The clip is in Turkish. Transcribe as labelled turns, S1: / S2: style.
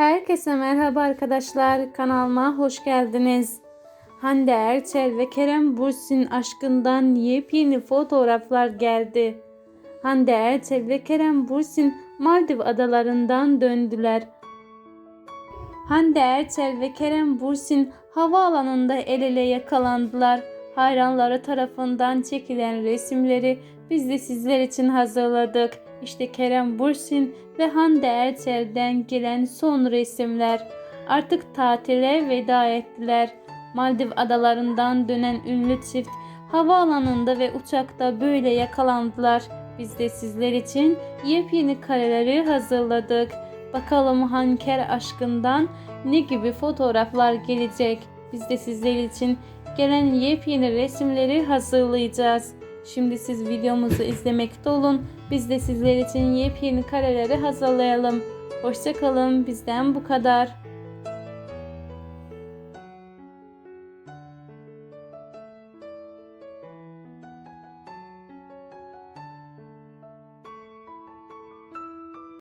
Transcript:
S1: Herkese merhaba arkadaşlar. Kanalıma hoş geldiniz. Hande Erçel ve Kerem Bürsin aşkından yepyeni fotoğraflar geldi. Hande Erçel ve Kerem Bürsin Maldiv adalarından döndüler. Hande Erçel ve Kerem Bürsin havaalanında el ele yakalandılar. Hayranları tarafından çekilen resimleri biz de sizler için hazırladık. İşte Kerem Bürsin ve Hande Erçel'den gelen son resimler. Artık tatile veda ettiler. Maldiv adalarından dönen ünlü çift havaalanında ve uçakta böyle yakalandılar. Biz de sizler için yepyeni kareleri hazırladık. Bakalım Hanker aşkından ne gibi fotoğraflar gelecek. Biz de sizler için gelen yepyeni resimleri hazırlayacağız. Şimdi siz videomuzu izlemekte olun. Biz de sizler için yepyeni kareleri hazırlayalım. Hoşçakalın. Bizden bu kadar.